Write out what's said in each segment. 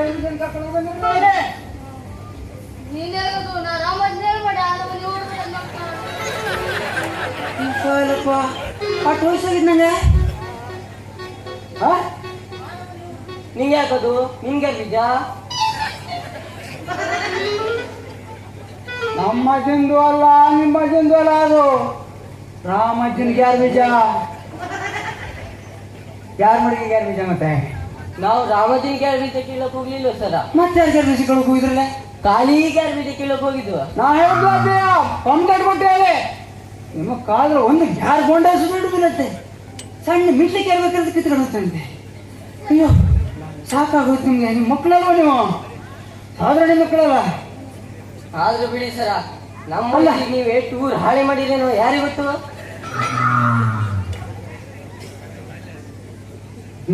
ಕರ್ಕೊಂಡು ಬಂದಿದ್ರೆ ನೀನ್ ಹೇಳೋದು ನಾ ರಾಮಜ್ಞ ಹೇಳ್ಬೇಡ. ನಮ್ಮ ನೀವು ಇಲ್ಲಪ್ಪ ಅಷ್ಟು ವಯಸ್ಸಾಗಿದ್ದಂಗೆ ಹಾ? ನಿಂಗೆ ಯಾಕದು? ನಿಂಗೆ ಬೀಜ ನಮ್ಮ ಜಂದು ಅಲ್ಲ ನಿಮ್ಮ ಜಂದು ಅಲ್ಲ ಅದು. ರಾಮಜ್ಜನ್ಗೆ ಯಾರು ಬೀಜ? ಯಾರು ಮಡಿಗೆ ಯಾರು ಬೀಜ ಮತ್ತೆ? ನಾವು ರಾಮಜಿ ಗ್ಯಾರ್ ಬೀಜ ಕೀಳಕ್ ಹೋಗ್ಲಿಲ್ಲ ಸರ? ಮತ್ತೆ ಯಾರು ಯಾರು ಬೀಜ ಕಳ್ಕೊ ಹೋಗಿದ್ರಲ್ಲ? ಖಾಲಿ ಗ್ಯಾರ್ ಬೀಜ ಕೀಳಕ್ ಹೋಗಿದ್ವ. ನಾ ಹೇಳಿದ್ದು ಅದೇ ಪಂಪ್ಲೇಟ್ ಕೊಟ್ಟೆ ಹೇಳಿ. ನಿಮ್ಮ ಕಾದ್ರ ಒಂದು ಗ್ಯಾರ್ ಗೊಂಡೆ ಸುಟ್ಟು ಬೀಳತ್ತೆ ಸಣ್ಣ ಮಿಟ್ಲಿಕ್ಕೆ ಇರ್ಬೇಕಾದ್ರೆ ಕಿತ್ಕೊಡುತ್ತಂತೆ ಅಯ್ಯೋ ಸಾಕಾಗೋಯ್ತು ನಿಮ್ಗೆ. ನಿಮ್ಮ ಮಕ್ಕಳಲ್ವ ನೀವು? ಸಾಧಾರಣ ಮಕ್ಕಳಲ್ಲ. ಆದ್ರೂ ಬಿಡಿ ಸರ. ನಮ್ಮಲ್ಲ ನೀವು ಎಷ್ಟು ನೀವೇ ಟೂರ್ ಹಾಳೆ ಮಾಡಿರೇನೋ ಯಾರಿಗೆ ಗೊತ್ತು?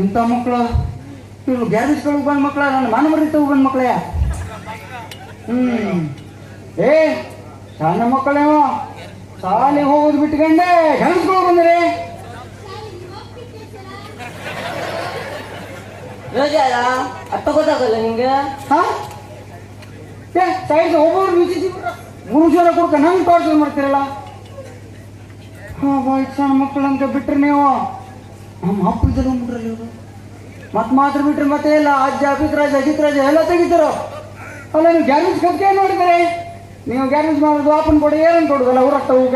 ಇಂಥ ಮಕ್ಕಳು? ಇವ್ರು ಗ್ಯಾರೇಜ್ ಗಳಿಗೆ ಬಂದ ಮಕ್ಕಳ ನನ್ನ ಮಾನ ಮರಿ ತಗೋ ಬಂದ ಮಕ್ಕಳೇ ಹ್ಮ್. ಏ ಸಣ್ಣ ಮಕ್ಕಳೇವ ಶಾಲೆಗೆ ಹೋಗೋದು ಬಿಟ್ಕೊಂಡೆ. ಹೆಂಗಸ್ಗಳು ಬಂದ್ರೆ? ರೋಜಾರ ಗೊತ್ತಾಗಲ್ಲ ನಿಂಗೆ? ಹಾ? ಏ ಸೈಡ್ ಒಬ್ಬರು ಬಿಸಿ ಮೂರು ಜನ ಕೊಡ್ಕ ನಂಗೆ ಟಾರ್ಚರ್ ಮಾಡ್ತೀರಲ್ಲ? ಹಾ ಬಾಯ್ ಸಣ್ಣ ಮಕ್ಕಳು ಅಂತ ಬಿಟ್ರೆ ನೀವು. ನಮ್ಮ ಅಪ್ಪ ಹೋಗ್ಬಿಟ್ರಲ್ಲ ಇವರು. ಮತ್ತೆ ಮಾತ್ರ ಬಿಟ್ರೆ ಮತ್ತೆ ಎಲ್ಲ ಅಜ್ಜ ಪಿತ್ರಾಜ ಗಿತ್ರಾಜ ಎಲ್ಲ ತೆಗಿತಾರೋ. ಅಲ್ಲ ನೀವು ಗ್ಯಾರೇಜ್ ಕತ್ಕೆ ನೋಡಿದ್ರೆ ನೀವು ಗ್ಯಾರೇಜ್ ಮಾಡೋದು ಆಪನ್ ಕೊಡಿ ಏನನ್ನು ಕೊಡುದಲ್ಲ ಊರಕ್ಕ ಹೋಗ?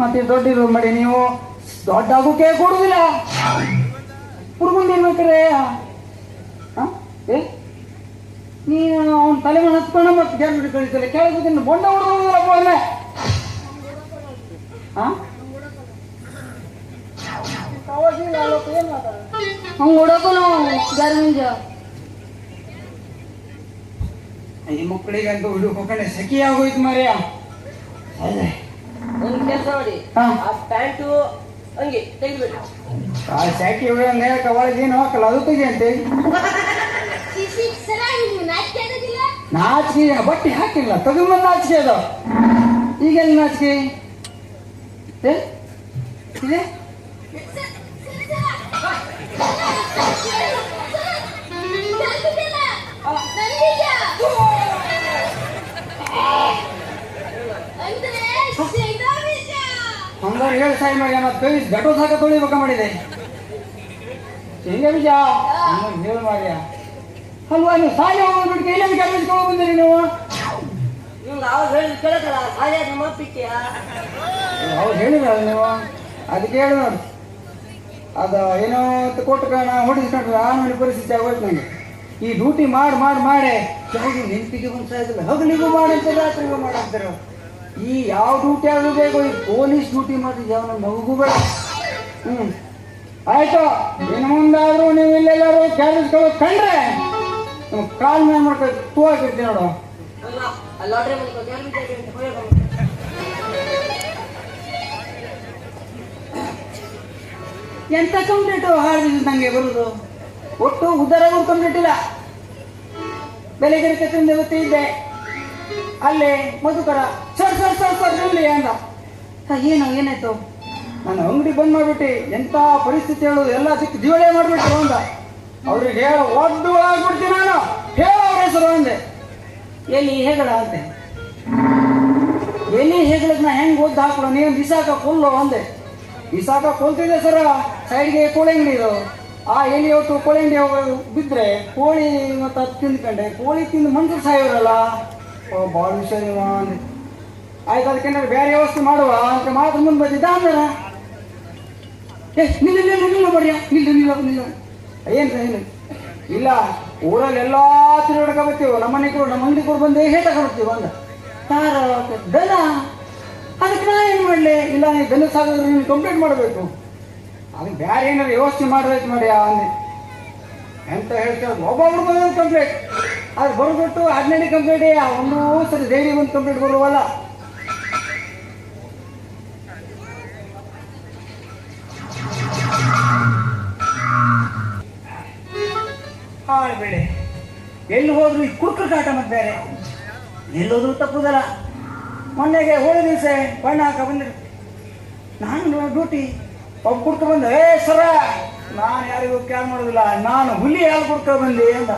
ಮತ್ತೆ ದೊಡ್ಡ ಮಾಡಿ ನೀವು ದೊಡ್ಡ ಆಗೋಕೆ ಕೊಡುದಿಲ್ಲ. ಹುಡುಗಂದು ಇರ್ಬೇಕ್ರೆ ಹಾ? ಏ? ನೀನು ಅವನ ತಲೆ ಮೇಲೆ ಹತ್ಕೊಂಡು ಮತ್ತೆ ಗ್ಯಾರೇಜ್ ಕಳಿತಾರೆ ಕೆಳಗೆ ಬೊಂಡ ಹುಡುಗ ಹ ಹಾ? ಹಂಗ್ ಹೊಡಕೋನು ಗರ್ಮಿಂಜ ಈ ಮಕ್ಕಳಿಗೆ ಅಂತ ಹುಡುಗ ಹೋಗಣೆ ಸಖಿ ಆಗೋಯ್ತು ಮಾರ್ಯ ಅದೇ ಒಂದು ಕೆಲಸ ಮಾಡಿ ಹಾ. ಆ ಪ್ಯಾಂಟು ಹಂಗೆ ತೆಗಿಬೇಡಿ ಆ ಸಾಕಿ ಹುಡುಗ ಒಳಗೆ ಏನು ಹಾಕಲ್ಲ ಅದು ತೆಗಿ ಅಂತೆ ನಾಚಿಕೆ ಬಟ್ಟೆ ಹಾಕಿಲ್ಲ ತಗೊಂಬಂದು ನಾಚಿಕೆ ಅದು ಈಗೆಲ್ಲ ನಾಚಿಕೆ ಏ ಇದೆ ಹಂಗಾರೆ ಹೇಳಿ ಸಾಯಿ ಮಾಡಿ ಮತ್ತೆ ಕೈ ಗಟೋ ಸಾಕ ತೊಳಿಬೇಕ ಮಾಡಿದೆ. ಹೆಂಗೆ ಬಿಜ ಹೇಳು ಮಾಡ್ಯ ಅಲ್ವಾ ನೀವು ಸಾಯಿ ಹೋಗೋದು ಬಿಟ್ಟು ತಗೊಂಡು ಬಂದಿರಿ ನೀವು? ಅವ್ರು ಹೇಳಿದ್ರಲ್ಲ ನೀವು? ಅದಕ್ಕೆ ಹೇಳಿ ನೋಡಿ. ಅದು ಏನೋ ಅಂತ ಕೊಟ್ಟು ಕಾರಣ ಹೊಡಿಸ್ಕೊಂಡ್ರೆ ಆಮೇಲೆ ಪರಿಸ್ಥಿತಿ ಆಗೋಯ್ತು ನನಗೆ ಈ ಡ್ಯೂಟಿ ಮಾಡಿ ಮಾಡಿ ಮಾಡಿ ನಿಂತಿಗೆ ಒಂದು ಸಾಯ್ತಿಲ್ಲ ಹಗಲಿಗೂ ರಾತ್ರಿಗೂ ಮಾಡಂತಾರೆ ಈ ಯಾವ ಡ್ಯೂಟಿ ಆದ್ರೂ ಬೇಕು ಈ ಪೊಲೀಸ್ ಡ್ಯೂಟಿ ಮಾಡಿದ್ರೆ ಅವನ ಮಗುಗೂ ಬೇಡ. ಹ್ಮ್. ಆಯ್ತು ಇನ್ನು ಮುಂದಾದರೂ ನೀವು ಇಲ್ಲೆಲ್ಲರೂ ಕ್ಯಾರೇಜ್ಗಳು ಕಂಡ್ರೆ ಕಾಲ್ ಮೇಲೆ ಮಾಡ್ಕೊಂಡು ತೂ ಆಗಿರ್ತೀನಿ ನೋಡು. ಎಂತ ಕಂಪ್ಲೀಟು ಹಾಡಿದ್ರು ನಂಗೆ ಬರುದು? ಒಟ್ಟು ಉದ್ದಾರ ಕಂಪ್ಲೀಟ್ ಇಲ್ಲ. ಬೆಳಿಗ್ಗೆ ಕತ್ತಿಂದ ಗೊತ್ತಿದ್ದೆ ಅಲ್ಲೇ ಮಧುಕರ. ಸರ್ ನಿಲ್ಲಿ ಅಂದ. ಏನು, ಏನಾಯ್ತು? ನಾನು ಅಂಗಡಿ ಬಂದ್ ಮಾಡ್ಬಿಟ್ಟು. ಎಂತ ಪರಿಸ್ಥಿತಿ ಹೇಳೋದು ಎಲ್ಲ ಸಿಕ್ಕ ದಿವಳೆ ಮಾಡ್ಬಿಟ್ಟು ಅಂದ. ಅವ್ರಿಗೆ ಹೇಳ ಒಡ್ಡು ಆಗ್ಬಿಡ್ತೀನಿ ನಾನು. ಹೇಳ ಅವ್ರ ಹೆಸರು ಅಂದೆ. ಎಲ್ಲಿ ಹೇಗಳ ಅಂತೆ ಎಲ್ಲಿ ಹೇಗಳದ್ ನಾ ಹೆಂಗ್ ಓದ್ ಹಾಕೋ ನೀನ್ ಬಿಸಾಕ ಕೊಲ್ಲು ಅಂದೆ. ಬಿಸಾಕ ಕೊಲ್ತಿದೆ ಸರ, ಸೈಡ್ಗೆ ಕೋಳಿ ಅಂಗಡಿ ಇದು. ಆ ಎಲ್ಲಿ ಹೊತ್ತು ಕೋಳಿ ಅಂಗಡಿ ಬಿದ್ರೆ, ಕೋಳಿ ಮತ್ತೆ ಅದು ತಿಂದ್ಕೊಂಡೆ. ಕೋಳಿ ತಿಂದು ಮಂಜು ಸಾಯೋರಲ್ಲ ಭಾಳ ವಿಷಯ ಅಂದೆ. ಆಯ್ತು, ಅದಕ್ಕೆ ಬೇರೆ ವ್ಯವಸ್ಥೆ ಮಾಡುವ. ಅಂತ ಮಾತ್ರ ಮುಂದೆ ಬಂದಿದ್ದ ಅಂದ್ರೆ ಏ, ನಿಲ್ಲ ನಿಲ್ಲ ನಿಲ್ಲ ನಿಲ್ಲ ನಿಲ್ಲ ನಿಲ್ಲ ಏನು ಏನು? ಇಲ್ಲ, ಊರಲ್ಲಿ ಎಲ್ಲ ತಿರುಗಾಡಕ ಬರ್ತೀವಿ? ನಮ್ಮ ಮನೆ ಕೂಡ, ನಮ್ಮ ಅಂಗಡಿ ಕೂಡ ಬಂದು ಹೇಟಕ ಬರ್ತೀವಿ ಅಂದ. ತಾರ ದನ ಅದಕ್ಕೆ ನಾ ಏನು ಮಾಡಲಿ? ಇಲ್ಲ ನೀವು ದನ ಸಾಗಿದ್ರೆ ನೀನು ಕಂಪ್ಲೇಂಟ್ ಮಾಡಬೇಕು. ಅದಕ್ಕೆ ಬೇರೆ ಏನಾದ್ರು ವ್ಯವಸ್ಥೆ ಮಾಡಬೇಕು ನೋಡಿ ಅವನೇ ಎಂತ ಹೇಳ್ತಾರೆ ಒಬ್ಬೊಬ್ರು ಬಂದ ಕಂಪ್ಲೇಂಟ್ ಅದು ಬರ್ಬಿಟ್ಟು ಹದಿನೈದು ಕಂಪ್ಲೇಂಟ್ ಒಂದು ಸರಿ ಡೈಲಿ ಒಂದು ಕಂಪ್ಲೇಂಟ್ ಬರುವಲ್ಲ. ಎಲ್ಲಿ ಹೋದ್ರು ಈ ಕುರ್ಕರ್ ಕಾಟ ಮತ್ತೆ ಬೇರೆ. ಎಲ್ಲೋದ್ರು ತಪ್ಪುದಲ್ಲ. ಮೊನ್ನೆಗೆ ಹೋದ ದಿವಸ ಬಣ್ಣ ಹಾಕ ಬಂದಿರು. ನಾನು ಡ್ಯೂಟಿ. ಒಬ್ಬ ಕುಡ್ಕೊ ಬಂದ, ಏ, ಸರ, ನಾನು ಯಾರಿಗೂ ಕ್ಯಾನ್ ಮಾಡೋದಿಲ್ಲ. ನಾನು ಹುಲಿ ಹಾಲು ಕುಡ್ಕೊ ಬಂದೆ ಅಂತ.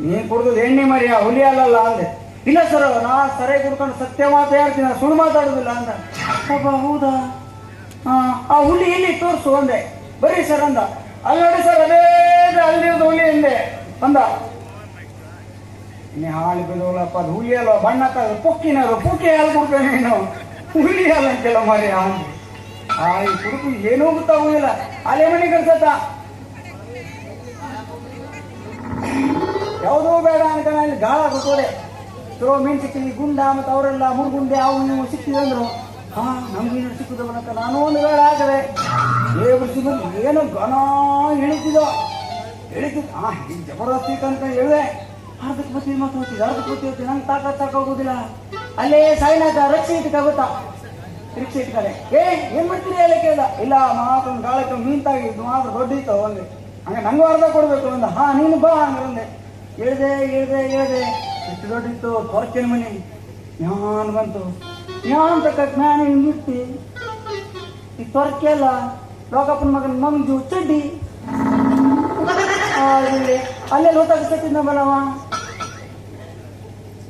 ನೀನ್ ಕುಡ್ದು ಎಣ್ಣೆ ಮರಿಯ? ಹುಲಿ ಹಾಲಲ್ಲ ಅಂದೆ. ಇಲ್ಲ, ಸರ್, ನಾ ಸರಿ ಕುಡ್ಕೊಂಡು ಸತ್ಯ ಮಾತು ಹೇಳ್ತೀನಿ. ನಾನು ಸುಳ್ಳು ಮಾತಾಡೋದಿಲ್ಲ ಅಂದ. ಪಾಪ ಹೌದಾ? ಆ ಹುಲಿ ಇಲ್ಲಿ ತೋರಿಸು ಅಂದೆ. ಬರೀ, ಸರ್, ಅಂದ. ಅಲ್ಲಿ ನೋಡಿ ಸರ್, ಅದೇ ಅಲ್ಲಿ ಹುಲಿ ಅಂದೆ. ಅಂದ. ನೀ ಹಾಲು ಬಿಡೋಲಪ್ಪ ಅದು ಹುಲಿ ಅಲ್ವ ಬಣ್ಣ ತಗ ಪುಕ್ಕಿನರು ಪೊಕ್ಕಿ ಹಾಲು ಕುಡ್ತಾನೆ ನೀನು? ಹುಲಿ ಹಾಲು ಅಂತೆಲ್ಲ ಮರಿ ಆ ಈ ಕುಡುಕು ಏನೂ ಗೊತ್ತಾಗುದಿಲ್ಲ ಅಲೆ ಮನೆ ಕಳ್ಸತ್ತ ಯಾವುದೋ ಬೇಡ ಅಲ್ಲಿ ಗಾಳ ಕೊಟ್ಟೋದೆ. ಚಲೋ ಮೀನ್ ಸಿಕ್ಕಿದ್ವಿ ಗುಂಡ ಮತ್ತು ಅವರೆಲ್ಲ ಮುರುಗುಂಡೆ, ಅವು ನೀವು ಸಿಕ್ಕಿದೆ ನಮ್ಗೆ ಹಾ ನಮ್ಗೇನು ಸಿಕ್ಕುದವನಕ್ಕ ನಾನು ಒಂದು ಬೇಡ ಹಾಕದೆ. ದೇವರು ಏನೋ ಘನ ಇಳಿತಿದೋ? ಇಳಿತಿದ್ ಹಾ ಜಬರ್ದಸ್ತಿ ಅಂತ ಹೇಳಿದೆ ಅರ್ಧಕ್ಕೆ ಬತ್ತಿ ಮಾತು ಹೋಗ್ತಿದ್ದೆ ಬತ್ತಿ ಹೋಗ್ತಿದ್ದೆ ನಂಗೆ ತಾಕ ಹೋಗುದಿಲ್ಲ. ಅಲ್ಲೇ ಸಾಯಿನಾಥ ರಕ್ಷೆ ಇಟ್ಕಾಗುತ್ತಾ ರಿಕ್ಷೆ ಇಟ್ಕೊಂಡೆ ಏ, ಏನ್ ಮಾಡ್ತೀರಿ ಹೇಳಿ ಕೇಳ ಇಲ್ಲ ಮಾತೊಂದು ಗಾಳಕ್ಕೆ ಮೀನ್ ತಾಗಿದ್ದು ಮಾತ್ರ ದೊಡ್ಡ ಇತ್ತು ಒಂದೇ. ಹಂಗೆ ನಂಗೂ ಅರ್ಧ ಕೊಡ್ಬೇಕು ಒಂದು. ಹಾ, ನೀನು ಬಾ ಅಂದ್ರೆ ಹೇಳ್ದೆ ಹೇಳ್ದೆ ಹೇಳ್ದೆ. ಎಷ್ಟು ದೊಡ್ಡಿತ್ತು ಕೊರಕಿನ ಮನೆ ಜ್ಞಾನ ಬಂತು. ಜ್ಞಾನ ತಕ್ಕ ಜ್ಞಾನ ಹಿಂಗಿಟ್ಟಿ ಈ ತೊರಕೆ ಅಲ್ಲ ಲೋಕಪ್ಪನ ಮಗನ ಮಂಜು ಚಡ್ಡಿ. ಅಲ್ಲೆಲ್ಲ ಬಲವಾ ಬಲವ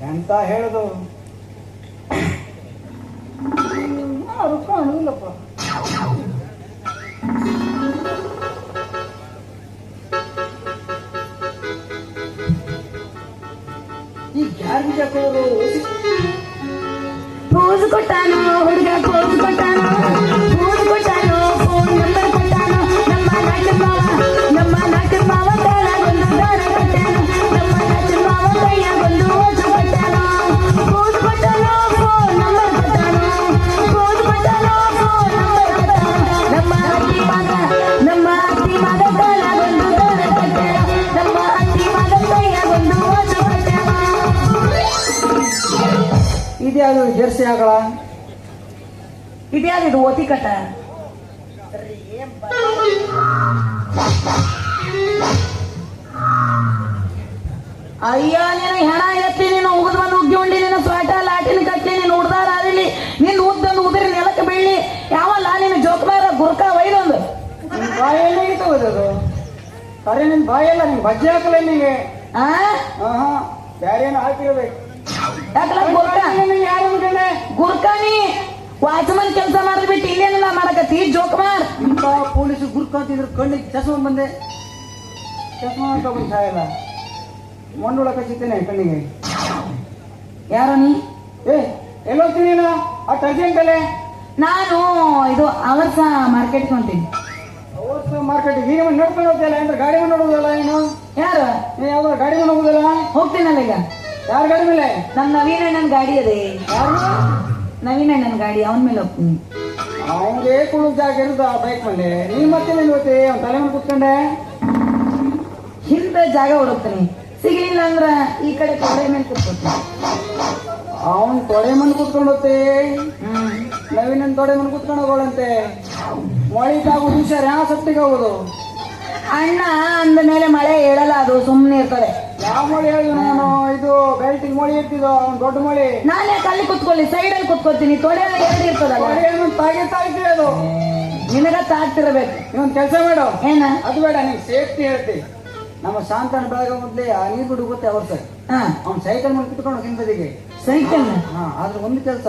ಎಂತ ಹೇಳುದು? ಯಾರು ಕಾಣುದಿಲ್ಲಪ್ಪ ಈ ಗ್ಯಾರ್ಬಿ ಜಾಕೋರು ಪೋಸ್ ಕೊಟ್ಟಾನು ಹುಡುಗ ಓತಿ ಕಟ್ಟ. ಅಯ್ಯ ನೀನು ಹೆಣ ಎತ್ತಿ ನೀನು ಉಗಿದ್ ಬಂದು ಉಗ್ಗಿ ಉಂಡಿ ನೀನು ಸ್ವಾಟ ಲಾಟಿನ ಕಟ್ಟಿ ನೀನು ಉಡ್ದಾರ ಅಲ್ಲಿ ನಿನ್ ಉದ್ದಂದು ಉದಿರಿ ನೆಲಕ್ಕೆ ಬೆಳ್ಳಿ ಯಾವಲ್ಲ ನೀನು ಜೋಕ್ಬಾರ ಗುರ್ಕ ಒಯ್ದೊಂದು. ನಿನ್ ಬಾಯಲ್ಲಿ ಅದು ಸರಿ ನಿನ್ ಬಾಯಲ್ಲ ನಿನ್ ಬಜ್ಜಿ ಹಾಕಲ್ಲ ನಿಂಗೆ ಆ? ಆಹಾ ಹಾಕಿರಬೇಕು. ಯಾಕಲ್ಲ ಗುರ್ಕ? ಯಾರು ಗುರ್ಕಾನಿ ವಾಚ್ಮನ್ ಕೆಲಸ ಮಾಡಿದ್ ಬಿಟ್ಟು ಇಲ್ಲೇನಿಲ್ಲ ಮಾಡಕತ್ತಿ? ಜೋಕ್ಮಾರ್ ಇಂಥ ಪೊಲೀಸ್ ಗುರ್ಕಂತಿದ್ರು ಕಣ್ಣಿಗೆ ಚಸ್ಮ ಬಂದೆ. ಚಸ್ಮ ಹಾಕೋಬೇಕು ಸಾಯಲ್ಲ. ಮಣ್ಣುಳ ಕಚ್ಚಿದ್ದೇನೆ ಕಣ್ಣಿಗೆ. ಯಾರ ನೀ? ಏ ಎಲ್ಲೋಗ್ತೀನಿ ಆ ಅಷ್ಟು ಅರ್ಜೆಂಟಲ್ಲೇ ನಾನು ಇದು ಅವರ್ಸ ಮಾರ್ಕೆಟ್ಗೆ ಹೊಂಟೀನಿ ಅವರ್ಸ ಮಾರ್ಕೆಟ್ ಈಗ ನಡ್ಕೊಂಡು ಹೋಗ್ತಿಲ್ಲ ಅಂದ್ರೆ ಗಾಡಿ ಮೇಲೆ ನೋಡುವುದಲ್ಲ ನೀನು? ಯಾರು? ನೀ ಯಾವ್ದು ಗಾಡಿ ಮೇಲೆ ಹೋಗುದಿಲ್ಲ? ಹೋಗ್ತೀನಲ್ಲ ಈಗ. ಯಾರ ಗಾಡಿ ಮೇಲೆ? ನನ್ನ ನವೀನ ನನ್ನ ಗಾಡಿ ಅದೇ. ಯಾರು? ನವೀನ್ ನನ್ನ ಗಾಡಿ ಅವನ ಮೇಲೆ ಹೋಗ್ತೀನಿ ಅವನಿಗೆ ಕುಳು ಜಾಗ ಇರುದ ಬೈಕ್ ಮೇಲೆ ನೀ ಮತ್ತೆ ನೀನು ಹೋಗ್ತಿ? ಅವ್ನ ತಲೆ ಮೇಲೆ ಕುತ್ಕೊಂಡೆ. ಹಿಂದೆ ಜಾಗ ಹುಡುಕ್ತೀನಿ ಸಿಗಲಿಲ್ಲ ಅಂದ್ರ ಈ ಕಡೆ ತೊಡೆ ಮೇಲೆ ಕುತ್ಕೊತೀನಿ ಅವನ್ ತೊಡೆ ಮನ್ ಕುತ್ಕೊಂಡು ಹೋಗ್ತಿ? ನವೀನ ನವೀನನ್ ತೊಡೆ ಮನ್ ಕುತ್ಕೊಂಡು ಹೋಗೋಳಂತೆ. ಮಳಿಗಾಗು ಹುಷಾರ್ ಯಾವ ಸತ್ತಿಗೆ ಹೋಗೋದು? ಅಣ್ಣ ಅಂದ ಮೇಲೆ ಮಳೆ ಹೇಳಲ್ಲ ಅದು ಸುಮ್ಮನೆ ಇರ್ತದೆ. ಯಾವ ಮಳಿ ಹೇಳಿ ನಾನು ಇದು ಬೆಲ್ಟಿಗೆ ಮಳಿ ಇರ್ತಿದ್ದು ಅವ್ನ್ ದೊಡ್ಡ ಮಳಿ. ನಾನೇ ಅಲ್ಲಿ ಕುತ್ಕೊಳ್ಳಿ ಸೈಡ್ ಅಲ್ಲಿ ಕುತ್ಕೊತೀನಿ ತೊಡೆ ಎಲ್ಲ ಎರಡು ಇರ್ತದಲ್ಲ? ಮಳಿ ಏನು ತಾಗಿ ತಾಗಿ ಅದು. ನಿನಗ ತಾಗ್ತಿರ್ಬೇಕು. ನೀವೊಂದು ಕೆಲಸ ಮಾಡು. ಏನ? ಅದು ಬೇಡ ನೀನ್ ಸೇಫ್ಟಿ ಹೇಳ್ತಿ. ನಮ್ಮ ಶಾಂತನ ಬೆಳಗ ಮೊದ್ಲೇ ಆ ನೀರು ಬಿಡು ಗೊತ್ತೆ ಅವ್ರ ಸರ್ ಹಾ. ಅವ್ನ್ ಸೈಕಲ್ ಮೇಲೆ ಕುತ್ಕೊಂಡು ಹಿಂಬದಿಗೆ. ಸೈಕಲ್ ಹಾ ಆದ್ರೆ ಒಂದು ಕೆಲಸ.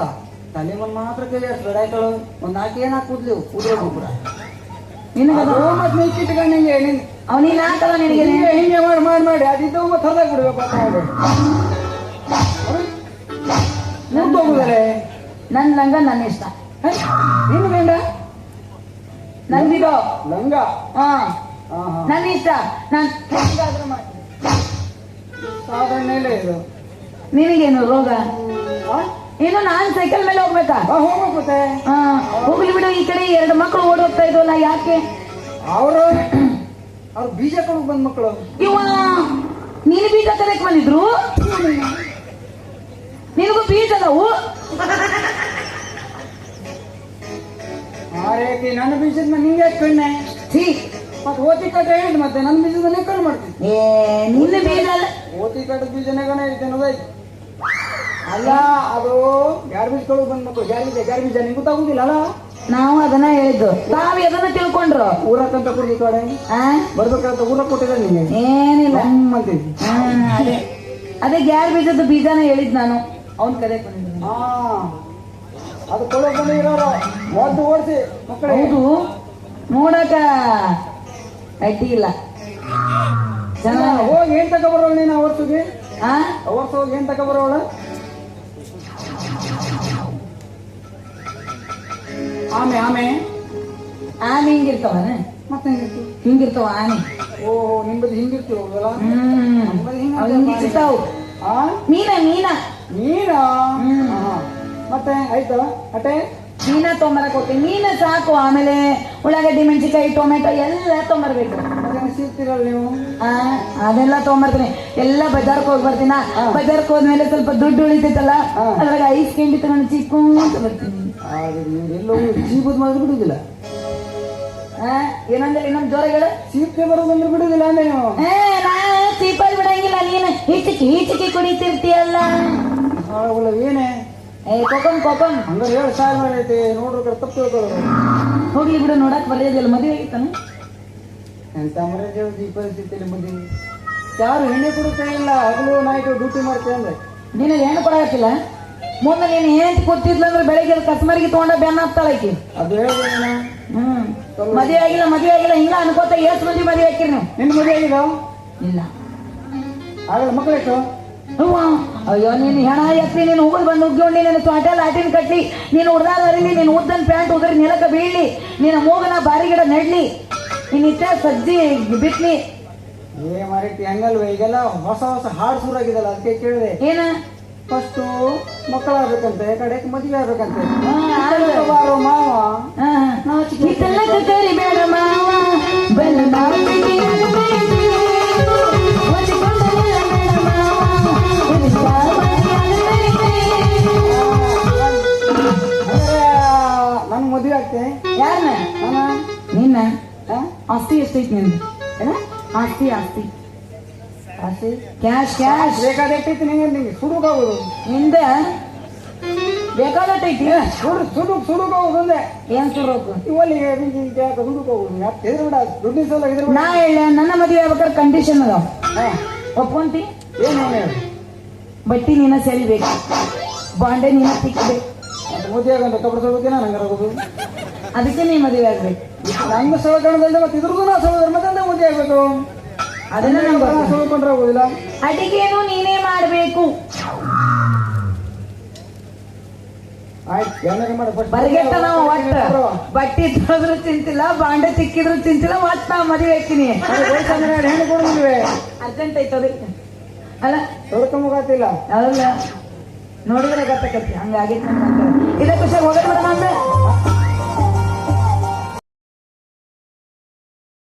ತಲೆ ಮೇಲೆ ಮಾತ್ರ ಕೈ ಅಷ್ಟು ಆಯ್ತಳು? ಒಂದ್ ನಾಲ್ಕು ಏನ್ ಹಾಕುದ್ಲಿ ಕೂದಲು ಕೂಡ. ನಿನಗ ಮತ್ ನೀ ಕಿಟ್ಕೊಂಡಂಗೆ ಹಿಂಗೆ ಮಾಡಿ ಮಾಡಿ ಮಾಡಿ ಅದಿದ್ದು ಮತ್ತೆ ಹೊರದಾಗ ಬಿಡ್ಬೇಕು ನೋಡಿ ಹೋಗುದಲೆ ನನ್ ಲಂಗ ನನ್ನ ಇಷ್ಟ. ನಿನ್ನ ಗಂಡ ನಂದಿರೋ ಲಂಗ? ಹಾ. ನನ್ನ ಇಷ್ಟ. ನಾನ್ ಹೆಂಗಾದ್ರೂ ಮಾಡ್ತೀನಿ. ಸಾಧಾರಣ ಇದು. ನಿನಗೇನು ರೋಗ? ಏನು ನಾನು ಸೈಕಲ್ ಮೇಲೆ ಹೋಗ್ಬೇಕಾ? ಹೋಗ್ಬೇಕು ಹೋಗ್ಲಿ ಬಿಡು ಈ ಕಡೆ ಎರಡು ಮಕ್ಕಳು ಓಡ್ ಹೋಗ್ತಾ ಇದ್ವಲ್ಲ ಯಾಕೆ? ಅವರು ಅವ್ರು ಬೀಜ ಕೊಡಕ್ ಬಂದ ಮಕ್ಕಳು ಇವ ನೀನು ಬೀಜ ತರಕ್ ಬಂದಿದ್ರು? ನಿನಗೂ ಬೀಜ ಅದಾವು? ನನ್ನ ಬೀಜದ ಮೇಲೆ ನಿಂಗೆ ಕಣ್ಣೆ? ಛೀ. ಮತ್ತೆ ಓತಿ ಕಟ್ಟ ಹೇಳಿದ್ ಮತ್ತೆ ನನ್ನ ಬೀಜದ ಮೇಲೆ ಕಣ್ಣು ಮಾಡ್ತೀನಿ. ಏ ನಿನ್ನ ಬೀಜ ಅಲ್ಲ. ಓತಿ ಕಟ್ಟದ ಬೀಜನೇ ಕಣ ಹೇಳ್ತೇನೆ ಅಲ್ಲ ಅದು ಗಾರ್ಬೇಜ್ ಕಳು ಬಂದ ಮಕ್ಕಳು ಗ್ಯಾರ್ಬೇಜ್ ಬೀಜ ನಿಮ್ಗೆ ಗೊತ್ತಾಗುದಿಲ್ಲ ಅಲ್ಲ? ನಾವು ಅದನ್ನ ಹೇಳಿದ್ದು. ತಾವ್ ಅದನ್ನ ತಿಳ್ಕೊಂಡ್ರು? ಊರ ತಂತ ಕಡೆ ಆ? ಬರ್ಬೇಕಂತ ಊರ ಕೊಟ್ಟಿದ್ದಾರೆ ನಿಮಗೆ ಏನಿಲ್ಲ. ಅದೇ. ಅದೇ ಗ್ಯಾರ್ ಬೀಜದ ಬೀಜನ ಹೇಳಿದ್ ನಾನು. ಅವನ್ ಕರೆ ಹಾ. ಅದು ಕೊಳ್ಳೋ ಇರೋರು. ಮೊದ್ದು ಓಡಿಸಿ ಮಕ್ಕಳು. ಹೌದು. ನೋಡಕ ಅಡ್ಡಿ ಇಲ್ಲ. ಚೆನ್ನಾಗಿ ಹೋಗಿ ಏನ್ ತಗೊಬರೋಳು ನೀನು ಆ ಅವರ್ಸ್ ಹೋಗಿ ಏನ್ ತಗೊಬರೋಳು ಆಮೆ ಆಮೆ. ಆನೆ ಹಿಂಗಿರ್ತಾವನ ಮತ್ತೆ ಹಿಂಗಿರ್ತಾವ? ಆನೆ. ಓ ನಿಂಬಲ್ಲಿ ಹಿಂಗಿರ್ತೀವಿ ಹ್ಮ್. ಅವ್ ಹಿಂಗಿರ್ತಾವ್ ಆ? ಮೀನ ಮೀನ. ಹಾ. ಮತ್ತೆ ಆಯ್ತಾ? ಅಟೆ? ಮೀನ ತೊಂಬರಕ್ ಹೋಗ್ತೀನಿ ಮೀನ ಸಾಕು ಆಮೇಲೆ ಉಳ್ಳಾಗಡ್ಡಿ ಮೆಣಸಿಕಾಯಿ ಟೊಮೆಟೊ ಎಲ್ಲ ತೊಂಬರ್ಬೇಕು. ಸಿಗ್ತೀರಲ್ಲ ನೀವು? ಆ, ಅದೆಲ್ಲ ತೊಗೊಂಬರ್ತೀನಿ ಎಲ್ಲ ಬಜಾರ್ಕ್ ಹೋಗಿ ಬರ್ತೀನ? ಬಜಾರ್ಕ್ ಹೋದ್ಮೇಲೆ ಸ್ವಲ್ಪ ದುಡ್ಡು ಉಳಿತೈತಲ್ಲ. ಅದ್ರಾಗ ಐಸ್ ಕೆಂಡಿ ತಗೊಂಡು ಚಿಕ್ಕ ಬರ್ತೀನಿ. ಆದ್ರೆ ನೀವು ಎಲ್ಲೋ ಚೀಪದ್ ಬಿಡುವುದಿಲ್ಲ. ಬಿಡುದಿಲ್ಲ ಆ, ಏನಂದ್ರೆ ಇನ್ನೊಂದು ಜೋರಗಳು ಚೀಪ್ಗೆ ಬರೋದಂದ್ರೆ ಬಿಡುದಿಲ್ಲ ಅಂದ್ರೆ ನೀವು ನಾ ಚೀಪಲ್ ಬಿಡಂಗಿಲ್ಲ ನೀನು ಹಿಚಿಕಿ ಹಿಚಿಕಿ ಕುಡಿತಿರ್ತೀಯಲ್ಲ. ಅವಳ ಏನೇ? ಏ ಕೊಕಂ ಕೊಕಂ ಹಂಗಾರೆ ಹೇಳಿ ಸಾರ್ ಮಾಡೈತಿ ನೋಡ್ರು ಕಡೆ ತಪ್ಪು ತಿಳ್ಕೊಳ್ಳೋರು. ಹೋಗ್ಲಿ ಬಿಡು ನೋಡಕ್ ಬರೆಯೋದಿಲ್ಲ ಮದುವೆ ಆಗಿತ್ತಾನ ಎಂತ ಮರ್ಯಾದೆ ಈ ಪರಿಸ್ಥಿತಿಯಲ್ಲಿ ಬಂದಿ ಯಾರು ಹೆಣ್ಣೆ ಕೊಡುತ್ತಾ ಇಲ್ಲ ಹಗಲು ನಾಯ್ತು ಡ್ಯೂಟಿ ಮಾಡ್ತೇವೆ ಅಂದ್ರೆ? ನಿನಗೆ ಹೆಣ್ಣು ಕೊಡಾಕಿಲ್ಲ ಮುಂದೆ ನೀನು ಏನ್ ಕೂತಿದ್ಲ ಅಂದ್ರೆ ಬೆಳಗ್ಗೆ ಕಸ್ಮರಿಗೆ ತಗೊಂಡ ಬೆನ್ನ ಹಾಕ್ತಾಳಕಿ ಅದು ಹೇಳಿದೆ ಹ್ಮ್. ಮದುವೆ ಆಗಿಲ್ಲ ಮದುವೆ ಆಗಿಲ್ಲ ಹಿಂಗ ಅನ್ಕೋತ ಎಷ್ಟು ಮಂದಿ ಮದುವೆ ಹಾಕಿರಿ ನೀವು. ನಿನ್ನ ಮದುವೆ ಆಗಿದ ಇಲ್ಲ. ಆಗಲ್ಲ ಮಕ್ಳು ಎಷ್ಟು ಅಯ್ಯೋ ನೀನು ಹೆಣ ಎತ್ತಿ ನೀನು ಉಗುಳು ಬಂದು ಉಗ್ಗೊಂಡು ನೀನು ತ್ವಾಟೆ ಲಾಟಿನ್ ಕಟ್ಲಿ. ನೀನು ಉಡ್ದಾಗ ಹರಿಲಿ ನೀನು ಉದ್ದನ್ ಪ್ಯಾಂಟ್ ಉದ್ರಿ ನೆಲಕ ಬೀಳ್ಲಿ. ನಿನ್ನ ಮೂಗನ ಬಾರಿ ಗಿಡ ನೆಡ್ಲಿ. ನೀನ್ ಇಷ್ಟ ಸಜ್ಜಿ ಬಿತ್ಲಿ ಏ ಮಾರೈತಿ ಹಂಗಲ್ವ? ಈಗೆಲ್ಲ ಹೊಸ ಹೊಸ ಹಾಡು ಸುರಾಗಿದಲ್ಲ ಅದಕ್ಕೆ ಕೇಳಿದೆ. ಏನ? ಫಸ್ಟು ಮಕ್ಕಳಾಗ್ಬೇಕಂತೆ ಕಡೆಗೆ ಮದುವೆ ಆಗ್ಬೇಕಂತೆ ಬಾರೋ ಮಾವ ಕರಿಬೇಡ ಬಲ್ಲ. ನನ್ ಮದುವೆ ಆಗ್ತೆ? ಯಾರನ್ನ ನಾನ? ನಿನ್ನ? ಆಸ್ತಿ ಎಷ್ಟೈತಿ ನಿಂದು? ಆಸ್ತಿ ಆಸ್ತಿ. ಆಸೆ ಕ್ಯಾಶ್ ಕ್ಯಾಶ್. ಬೇಕಾದಟ್ಟೈತಿ ನಿಂಗೆ ನಿಂಗೆ ಸುಡುಗಾಗೋದು ನಿಂದ? ಬೇಕಾದಟ್ಟೈತಿ ಸುಡು ಸುಡು ಸುಡುಗೋಗೋದು ಒಂದೇ ಏನ್ ಸುಡೋಕು ಇವಲ್ಲಿ ಸುಡುಗೋಗೋದು ಯಾಕೆ ಬಿಡ ದುಡ್ಡಿನ ಸಲ ಹೆದರ್ಬೇಡ. ನಾ ಹೇಳ ನನ್ನ ಮದುವೆ ಆಗ್ಬೇಕಾದ್ರೆ ಕಂಡೀಷನ್ ಅದಾವ ಒಪ್ಕೊಂತಿ? ಏನು ಹೇಳಿ ಬಟ್ಟಿ ನೀನ ಸೆಲಿಬೇಕು ಬಾಂಡೆ ನೀನ ತಿಕ್ಕಬೇಕು ಮದುವೆ ಆಗಂತ ಕಬ್ಬಡ ಸೋಗೋದೇನ ನಂಗೆ ಆಗೋದು? ಅದಕ್ಕೆ ನೀ ಮದುವೆ ಆಗ್ಬೇಕು. ನಂಗೆ ಸವಕರಣದಲ್ಲಿ ಮತ್ತೆ ಇದ್ರದ್ದು ನಾ ಸಹೋದರ ಮತ್ತೆ ಮದುವೆ ಆಗ್ಬೇಕು. ಅದನ್ನ ನಂಗೆ. ಸೋಕೊಂಡ್ರೆ ಆಗೋದಿಲ್ಲ? ಅಡಿಗೆನು ನೀನೇ ಮಾಡಬೇಕು. ಆಯ್ತು ಮಾಡಿ. ಫಸ್ಟ್ ಬರ್ಗೆಟ್ಟ ನಾವು ಒಟ್ಟ. ಬಟ್ಟಿ ತೊಳೆದ್ರು ಚಿಂತಿಲ್ಲ ಬಾಂಡೆ ತಿಕ್ಕಿದ್ರು ತಿಂತಿಲ್ಲ ಒಟ್ಟ ನಾ ಮದುವೆ ಹಾಕಿನಿ ಹೆಣ್ಣು ಕೊಡುದಿಲ್ವೇ ಅರ್ಜೆಂಟ್ ಐತದ ಅಲ್ಲ. ತೊಡ್ಕೊಂಬಾತಿಲ್ಲ ಅದಲ್ಲ ನೋಡಿದ್ರೆ ಗೊತ್ತಾಕತಿ ಹಂಗಾಗೈತೆ ಅಂತ. ಇದೇ ಖುಷಿಯಾಗಿ ಹೋಗೋದು ಮೇಡಮ್ ಅಂದ್ರೆ